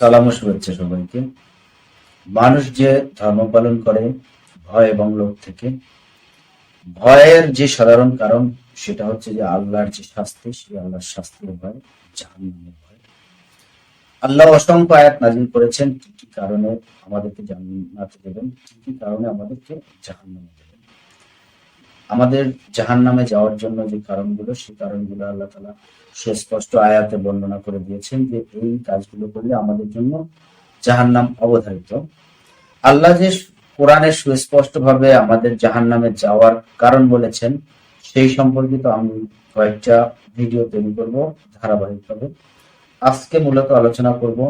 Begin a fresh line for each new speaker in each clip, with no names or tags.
সালাম শুভেচ্ছা সবাইকে। মানুষ যে ধর্ম পালন করে ভয় এবং লোভ থেকে, ভয়ের যে সাধারণ কারণ সেটা হচ্ছে যে আল্লাহর যে শাস্তি, সেই আল্লাহর শাস্তির ভয় জাহান্নামের আল্লাহ অসংখ্য আয়াত নাজিল করেছেন। কি কি কারণে আমাদেরকে জান্নাতে দেবেন? কি কি কারণে আমাদেরকে জাহান্নামে দেবেন? আমাদের জাহান্নামে যাওয়ার জন্য যে কারণগুলো সেই কারণগুলো আল্লাহ তালা সুস্পষ্ট আয়াতে বর্ণনা করে দিয়েছেন যে এই কাজগুলো করলে আমাদের জন্য জাহান্নাম অবধারিত। আল্লাহ যে কোরআনে সুস্পষ্ট ভাবে আমাদের জাহান্নামে যাওয়ার কারণ বলেছেন, সেই সম্পর্কিত আমি কয়েকটা ভিডিও তৈরি করব ধারাবাহিকভাবে। আজকে মূলত আলোচনা করব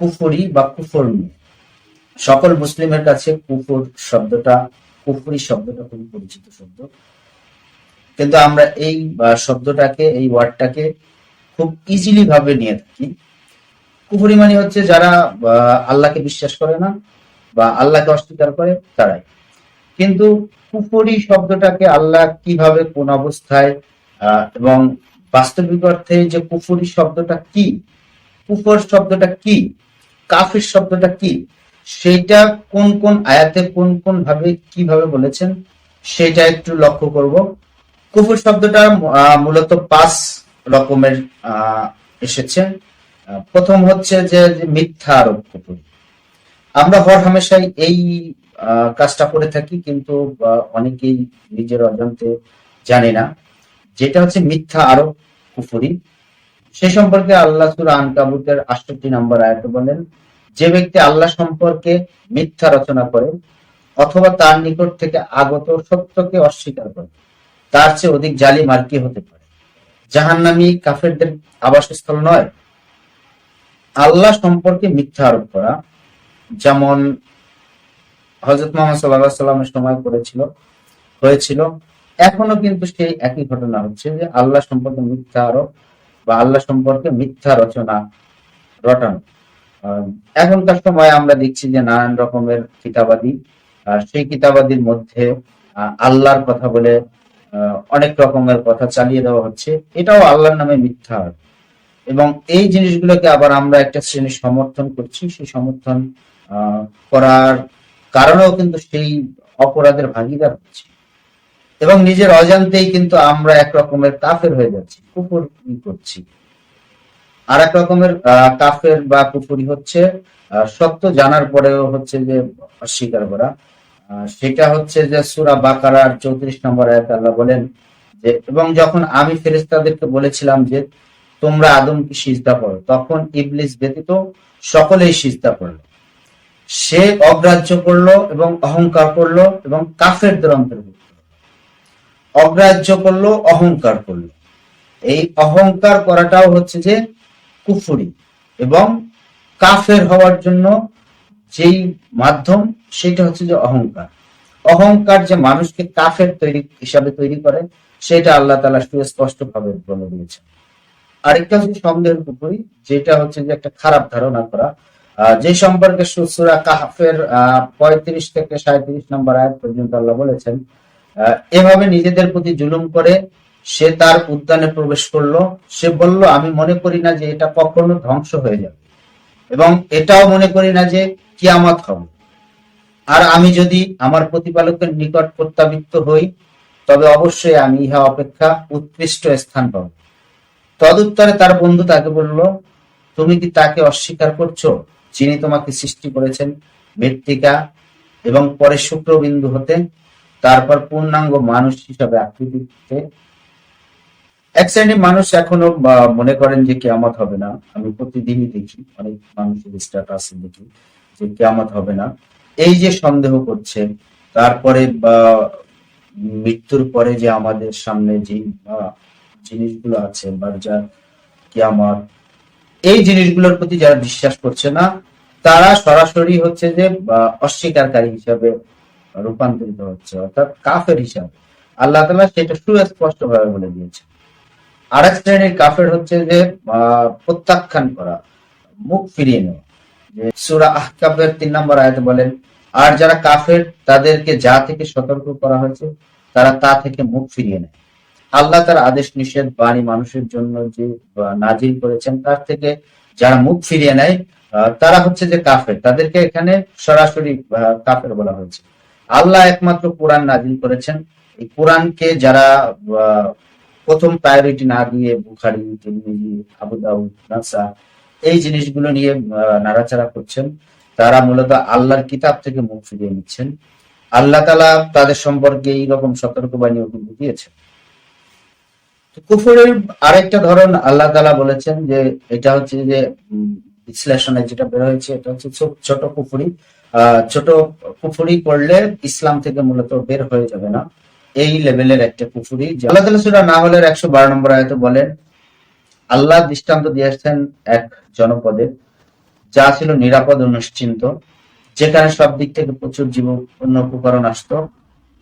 কুফরি বা কুফর সকল মুসলিমের কাছে কুফর শব্দটা, কুফরি শব্দটা খুবই পরিচিত শব্দ। কিন্তু আমরা এই শব্দটাকে, এই ওয়ার্ডটাকে খুব ইজিলি ভাবে নিয়ে থাকি। কুফরি মানে হচ্ছে যারা আল্লাহকে বিশ্বাস করে না বা আল্লাহকে অস্বীকার করে, তারাই। কিন্তু কুফরি শব্দটাকে আল্লাহ কীভাবে কোন অবস্থায় এবং বাস্তবিক অর্থে যে কুফরি শব্দটা কি? কুফর শব্দটা কি? কাফির শব্দটা কি? সেটা কোন কোন আয়াতে কোন কোন ভাবে কীভাবে বলেছেন, সেটা একটু লক্ষ্য করব। কুফর শব্দটা মূলত পাঁচ রকমের এসেছে। প্রথম হচ্ছে যে মিথ্যা আরোপ কুফর। আমরা হর হামেশাই এই কাজটা করে থাকি, কিন্তু অনেকেই নিজের অজান্তে জানে না। যেটা হচ্ছে মিথ্যা আরোপ কুফুরি। সে সম্পর্কে আল্লাহ সুরা আনকাবুতের আটষট্টি নম্বর আয়াতে বলেন, যে ব্যক্তি আল্লাহ সম্পর্কে মিথ্যা রচনা করে অথবা তার নিকট থেকে আগত সত্যকে অস্বীকার করে, তার চেয়ে অধিক জালিম আর কি হতে পারে? জাহান্নামী কাফেরদের আবাসস্থল নয়। আল্লাহ সম্পর্কে মিথ্যা আরোপ করা, যেমন হজরত মোহাম্মদ সাল্লাহ সাল্লামের সময় করেছিল, হয়েছিল। এখনও কিন্তু সেই একই ঘটনা হচ্ছে যে আল্লাহ সম্পর্কে মিথ্যা আরোপ বা আল্লাহ সম্পর্কে মিথ্যা রচনা রটানো। এখনকার সময় আমরা দেখছি যে নানান রকমের কিতাবাদি সেই কিতাবাদির মধ্যে আল্লাহর কথা বলে অনেক রকমের কথা চালিয়ে দেওয়া হচ্ছে। এটাও আল্লাহর নামে মিথ্যা। এবং এই জিনিসগুলোকে আবার আমরা একটা শ্রেণির সমর্থন করছি। সেই সমর্থন করার কারণেও কিন্তু সেই অপরাধের ভাগিদার হচ্ছে। এবং নিজের অজান্তেই কিন্তু আমরা এক রকমের কাফের হয়ে যাচ্ছি কুকুর করছি। আর এক রকমের কাফের বা কুফুরি হচ্ছে সত্য জানার পরেও হচ্ছে যে অস্বীকার করা। সেটা হচ্ছে যে সুরা বাকারার চৌত্রিশ নম্বর আয়াত আল্লাহ বলেন যে, এবং যখন আমি ফেরেশতাদেরকে বলেছিলাম যে, তোমরা আদমকে সিজদা করো, তখন ইবলিস ব্যতীত সকলেই সিজদা করল। সে অগ্রাহ্য করল এবং অহংকার করল এবং কাফেরদের অন্তর্ভুক্ত। অগ্রাহ্য করল, অহংকার করল। এই অহংকার করাটাও হচ্ছে যে কুফুরি এবং কাফের হওয়ার জন্য যেই মাধ্যম, সেটা হচ্ছে যে অহংকার। অহংকার যে মানুষকে কাফের তৈরি, হিসাবে তৈরি করে, সেটা আল্লাহ তালা সুস্পষ্ট ভাবে বলে দিয়েছেন। আরেকটা হচ্ছে সন্দেহের কুফুরি, যেটা হচ্ছে যে একটা খারাপ ধারণা করা। যে সম্পর্কে সুসুরা কাহাফের পঁয়ত্রিশ থেকে সাঁত্রিশ নম্বর আয়াত পর্যন্ত আল্লাহ বলেছেন এভাবে নিজেদের প্রতি জুলুম করে সে তার উদ্যানে প্রবেশ করল। সে বলল, আমি মনে করি না যে এটা কখনো ধ্বংস হয়ে যাবে। এবং এটাও মনে করি না যে কিয়ামত হবে। আর আমি যদি আমার প্রতিপালকের নিকট প্রত্যাবৃত্ত হই, তবে অবশ্যই আমি ইহা অপেক্ষা উৎকৃষ্ট স্থান পাব। তদুত্তরে তার বন্ধু তাকে বলল, তুমি কি তাকে অস্বীকার করছ? যিনি তোমাকে সৃষ্টি করেছেন মৃত্তিকা এবং পরে শুক্রবিন্দু হতে তারপর পূর্ণাঙ্গ মানুষ হিসাবে আকৃতিতে এক শ্রেণির মানুষ এখনও মনে করেন যে কেয়ামত হবে না। আমি প্রতিদিনই দেখি, অনেক মানুষের স্ট্যাটাস দেখি যে কেয়ামত হবে না। এই যে সন্দেহ করছে, তারপরে বা মৃত্যুর পরে যে আমাদের সামনে যে জিনিসগুলো আছে, বা যা কিয়ামত, এই জিনিসগুলোর প্রতি যারা বিশ্বাস করছে না, তারা সরাসরি হচ্ছে যে অস্বীকারী হিসাবে রূপান্তরিত হচ্ছে, অর্থাৎ কাফের হিসাবে। আল্লাহ তালা সেটা সুস্পষ্ট ভাবে বলে দিয়েছে আরেক শ্রেণির কাফের হচ্ছে যে প্রত্যাখ্যান করা, মুখ ফিরিয়ে নেওয়া। যে সূরা আহকাফের তিন নম্বর আয়াতে বলেন, আর যারা কাফের, তাদেরকে যা থেকে সতর্ক করা হয়েছে, তারা তা থেকে মুখ ফিরিয়ে নেয়। আল্লাহ তার আদেশ নিষেধ বাণী মানুষের জন্য যে নাজিল করেছেন, তার থেকে যারা মুখ ফিরিয়ে নেয় তারা হচ্ছে যে কাফের। তাদেরকে এখানে সরাসরি কাফের বলা হয়েছে। আল্লাহ একমাত্র কোরআন নাজিল করেছেন। এই কোরআনকে যারা প্রথম প্রায়োরিটি না দিয়ে বুখারি, তিরমিজি এই জিনিসগুলো নিয়ে নাড়াচাড়া করছেন, তারা মূলত আল্লাহর কিতাব থেকে মুখ ফিরিয়ে নিচ্ছেন। আল্লাহ তালা তাদের সম্পর্কে এইরকম সতর্কবাণী কিন্তু দিয়েছেন। কুফুরের আরেকটা ধরন আল্লাহ তালা বলেছেন যে, এটা হচ্ছে যে বিশ্লেষণে যেটা বের হয়েছে, এটা হচ্ছে ছোট কুফুরি। ছোট কুফুরি করলে ইসলাম থেকে মূলত বের হয়ে যাবে না। এই লেভেলের একটা কুফুরি যে আল্লাহ তালা সুরা না হলের একশো বারো নম্বর আয়তে বলেন, আল্লাহ দৃষ্টান্ত দিয়েছেন এক জনপদের যা ছিল নিরাপদ ও নিশ্চিন্ত। যেখানে সব দিক থেকে প্রচুর জীবন উপকরণ আসতো,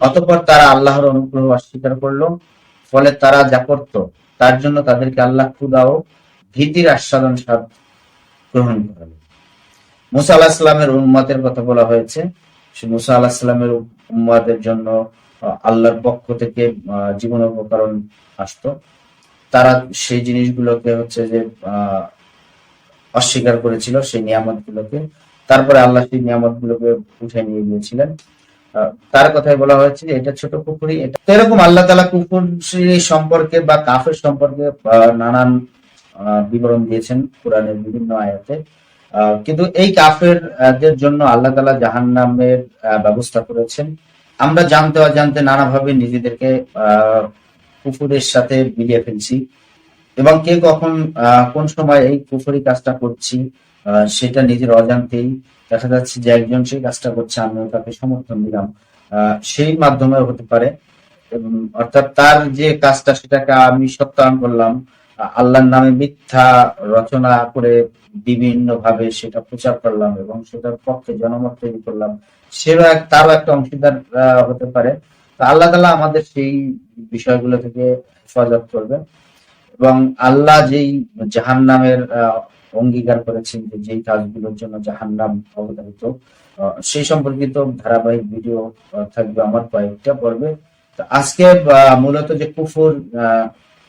অতপর তারা আল্লাহর অনুগ্রহ অস্বীকার করল। ফলে তারা যা করত, তার জন্য তাদেরকে আল্লাহ ক্ষুদা ভীতির আস্বাদন স্বাদ গ্রহণ করালো মুসা আল্লাহ সাল্লামের উম্মাতের কথা বলা হয়েছে। মুসা আল্লাহ সাল্লামের উম্মাদের জন্য আল্লাহর পক্ষ থেকে জীবন উপকরণ আসতো। তারা সেই জিনিসগুলোকে হচ্ছে যে অস্বীকার করেছিল সেই নিয়ামত গুলোকে তারপরে আল্লাহ সেই নিয়ামত গুলোকে উঠে নিয়ে গিয়েছিলেন। তার কথাই বলা হয়েছে এটা ছোট পুকুরি এটা এরকম আল্লাহ তালা কুকুর সম্পর্কে বা কাফের সম্পর্কে নানান বিবরণ দিয়েছেন কোরআনের বিভিন্ন আয়াতে। কিন্তু এই কাফের জন্য আল্লাহ তালা জাহান নামের ব্যবস্থা করেছেন। আমরা জানতে অজান্তে নানাভাবে নিজেদেরকে কুকুরের সাথে মিলিয়ে ফেলছি। এবং কে কখন কোন সময় এই কুফরি কাজটা করছি সেটা নিজের অজান্তেই দেখা যাচ্ছে যে একজন সেই কাজটা করছে, আমিও তাকে সমর্থন দিলাম। সেই মাধ্যমে হতে পারে। অর্থাৎ তার যে কাজটা, সেটাকে আমি সত্যায়ন করলাম। আল্লাহর নামে মিথ্যা রচনা করে বিভিন্ন ভাবে সেটা প্রচার করলাম এবং সেটার পক্ষে জনমত তৈরি করলাম। সেও এক তারও একটা অংশীদার হতে পারে। তো আল্লাহ তালা আমাদের সেই বিষয়গুলো থেকে হেফাজত করবে এবং আল্লাহ যেই জাহান নামের অঙ্গীকার করেছেন যে যেই কাজগুলোর জন্য জাহান নাম অবধারিত আহ, সেই সম্পর্কিত ধারাবাহিক ভিডিও থাকবে আমার কয়েকটা পর্বে। আজকে মূলত যে কুফুর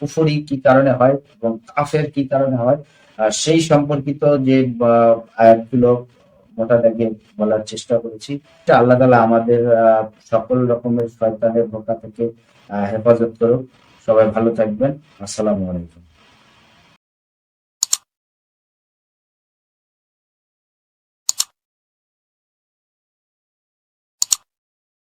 কুফুরি কি কারণে হয় এবং কাফের কি কারণে হয়? সেই সম্পর্কিত যে আয়াতগুলো মোটা দাগে বলার চেষ্টা করেছি। এটা আল্লাহ তালা আমাদের সকল রকমের শয়তানের ধোকা থেকে হেফাজত করুক। সবাই ভালো থাকবেন। আসসালামু আলাইকুম।